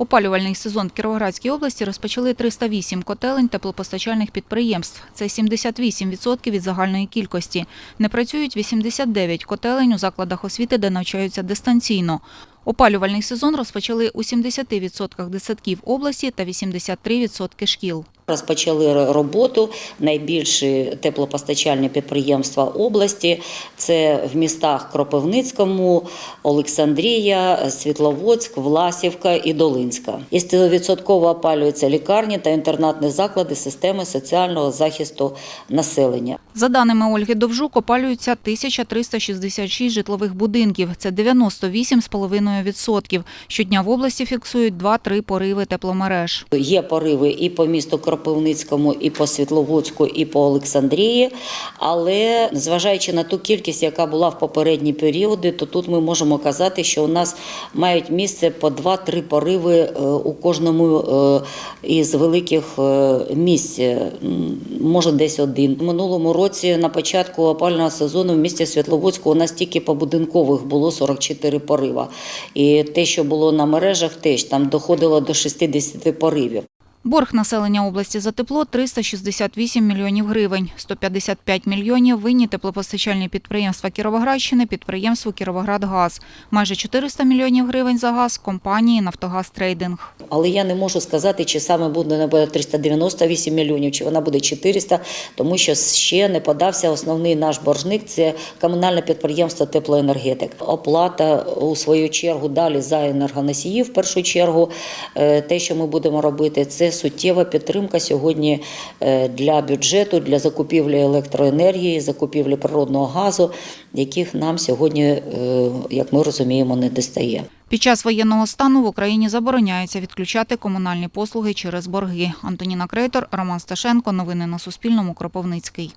Опалювальний сезон в Кіровоградській області розпочали 308 котелень теплопостачальних підприємств. Це 78% від загальної кількості. Не працюють 89 котелень у закладах освіти, де навчаються дистанційно. Опалювальний сезон розпочали у 70% десятків області та 83% шкіл. Розпочали роботу найбільші теплопостачальні підприємства області. Це в містах Кропивницькому, Олександрія, Світловодськ, Власівка і Долинська. І 100% опалюються лікарні та інтернатні заклади системи соціального захисту населення. За даними Ольги Довжук, опалюються 1366 житлових будинків. Це 98,5%. Щодня в області фіксують 2-3 пориви тепломереж. Є пориви і по місту Кропивницькому, і по Світловодську, і по Олександрії. Але зважаючи на ту кількість, яка була в попередні періоди, то тут ми можемо казати, що у нас мають місце по 2-3 пориви е, у кожному е, із великих е, місць. Може, десь один. У минулому році на початку опального сезону в місті Світловодську у нас тільки по будинкових було 44 порива. І те, що було на мережах, теж там доходило до 60 поривів. Борг населення області за тепло – 368 мільйонів гривень. 155 мільйонів винні теплопостачальні підприємства Кіровоградщини, підприємству «Кіровоградгаз». Майже 400 мільйонів гривень за газ – компанії «Нафтогаз Трейдинг». Але я не можу сказати, чи саме буде вона 398 мільйонів, чи вона буде 400, тому що ще не подався основний наш боржник – це комунальне підприємство теплоенергетик. Оплата у свою чергу далі за енергоносії. В першу чергу Е, те, що ми будемо робити, це суттєва підтримка сьогодні е, для бюджету, для закупівлі електроенергії, закупівлі природного газу, яких нам сьогодні, е, як ми розуміємо, не достає. Під час воєнного стану в Україні забороняється відключати комунальні послуги через борги. Антоніна Крейтор, Роман Сташенко. Новини на Суспільному. Кропивницький.